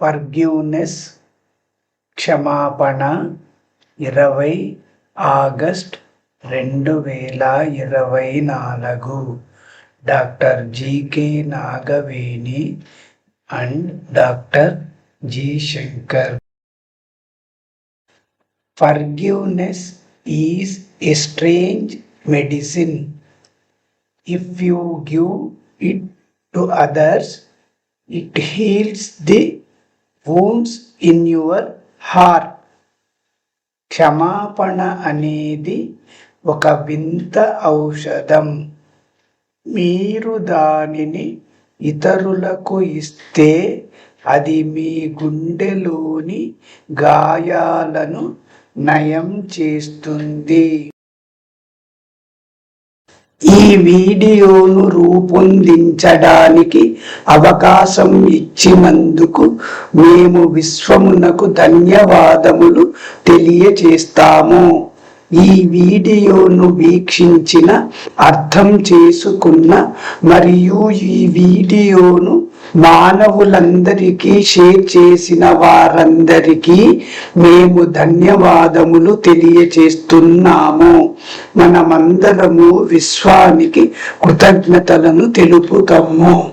ఫర్గ్యూనెస్ క్షమాపణ ఇరవై ఆగస్ట్ రెండు వేల ఇరవై నాలుగు. Doctor GK Nagaveni and doctor G Shankar. Forgiveness is a strange medicine if you give it to others it heals the wounds in your heart క్షమాపణ అనేది ఒక వింత ఔషధం. మీరు దానిని ఇతరులకు ఇస్తే అది మీ గుండెలోని గాయాలను నయం చేస్తుంది. ఈ వీడియోను రూపొందించడానికి అవకాశం ఇచ్చినందుకు మేము విశ్వమునకు ధన్యవాదములు తెలియచేస్తాము. ఈ వీడియోను వీక్షించిన అర్థం చేసుకున్న మరియు ఈ వీడియోను మానవులందరికీ షేర్ చేసిన వారందరికీ మేము ధన్యవాదములు తెలియచేస్తున్నాము మనమందరము విశ్వానికి కృతజ్ఞతలను తెలుపుతాము.